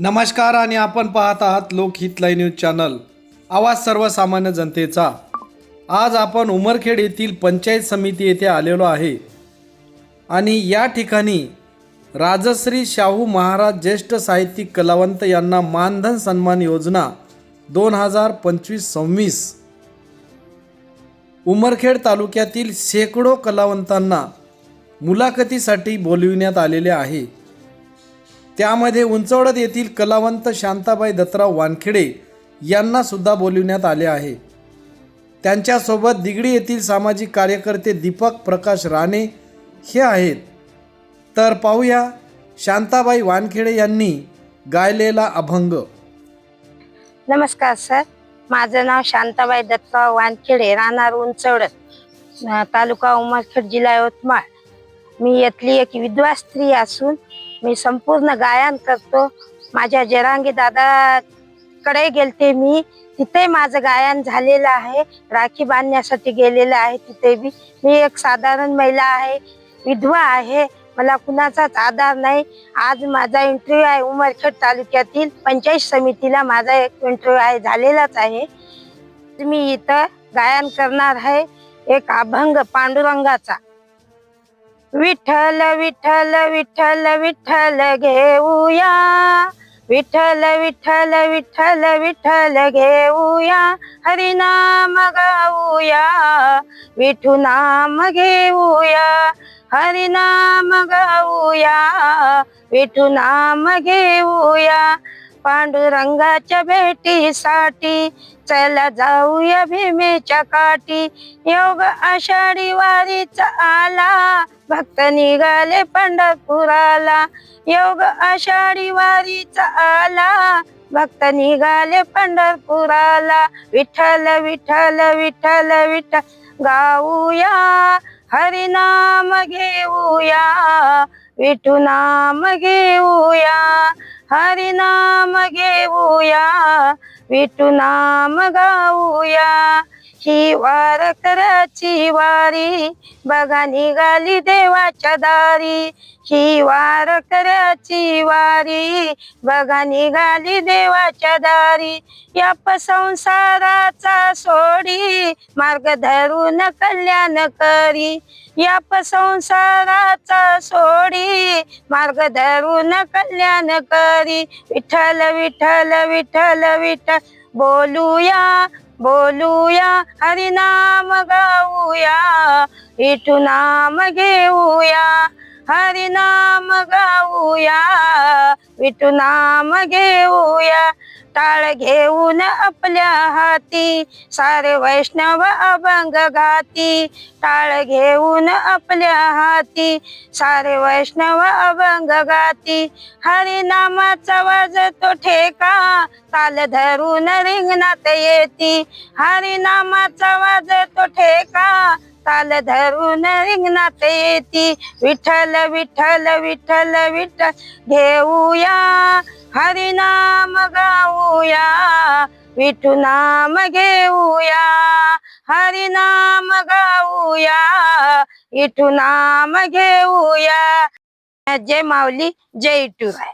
नमस्कार आणि आपण पाहत आहात लोकहित लाईव्ह न्यूज चॅनल. आवाज सर्वसामान्य जनतेचा. आज आपण उमरखेड येथील पंचायत समिती येथे आलेलो आहे. आणि या ठिकाणी राजश्री शाहू महाराज ज्येष्ठ साहित्यिक कलावंत यांना मानधन सन्मान योजना दोन हजार पंचवीस सव्वीस. उमरखेड तालुक्यातील शेकडो कलावंतांना मुलाखतीसाठी बोलविण्यात आलेले आहे. त्यामध्ये उंचवडत येथील कलावंत शांताबाई दत्तराव वानखेडे यांना सुद्धा बोलविण्यात आले आहे. त्यांच्यासोबत दिगडी येथील सामाजिक कार्यकर्ते दीपक प्रकाश राणे हे आहेत. तर पाहूया शांताबाई वानखेडे यांनी गायलेला अभंग. नमस्कार सर. माझं नाव शांताबाई दत्तराव वानखेडे राहणार उंचवडत तालुका उमरखेड जिल्हा यवतमाळ. मी यातली एक विधवा स्त्री असून मी संपूर्ण गायन करतो. माझ्या जरांगी दादाकडे गेलते मी. तिथे माझं गायन झालेलं आहे. राखी बांधण्यासाठी गेलेलं आहे तिथे बी. मी एक साधारण महिला आहे. विधवा आहे. मला कुणाचाच आधार नाही. आज माझा इंटरव्ह्यू आहे उमरखेड तालुक्यातील पंचायत समितीला. माझा एक इंटरव्ह्यू आहे झालेलाच आहे. मी इथं गायन करणार आहे. एक अभंग पांडुरंगाचा. विठ्ठल विठ्ठल विठ्ठल विठ्ठल घेऊया. विठ्ठल विठ्ठल विठ्ठल विठ्ठल घेऊया. हरिनाम गाऊया. विठू नाम घेऊया. हरिनाम गाऊया. विठू नाम घेऊया. पांडुरंगाच्या भेटीसाठी चला जाऊया भीमेच्या काठी. योग आषाढी वारीचा आला भक्त निघाले पंढरपुराला. योग आषाढी वारीचा आला भक्त निघाले पंढरपुराला. विठ्ठल विठ्ठल विठ्ठल विठ्ठल गाऊया हरिनाम घेऊया विठू नाम घेऊया. हरिनाम घेऊया विठू नाम गाऊया ही वार कराची वारी. बघा निघाली देवाच्या दारी. ही वार कराची वारी. बघा निघाली देवाच्या दारी. या संसाराचा सोडी. मार्ग धरून कल्याण करी. या संसाराचा सोडी. मार्ग धरून कल्याण करी. विठ्ठल विठ्ठल विठ्ठल विठ्ठल बोलूया. बोलूया हरिनाम गाऊया इथू नाम घेऊया. हरिनाम गाऊया विठू नाम घेऊया. टाळ घेऊन आपल्या हाती सारे वैष्णव अभंग घाती टाळ घेऊन आपल्या हाती सारे वैष्णव अभंग गाती. हरिनामाचा वाजतो ठेका ताल धरून रिंगणात येती. हरिनामाचा वाजतो ठेका काल धरून रिंगणात येती विठ्ठल विठ्ठल विठ्ठल विठ्ठल घेऊया. हरिनाम गाऊया. विठू नाम घेऊया. हरिनाम गाऊया. विठू नाम घेऊया. जय माऊली जय विठुराय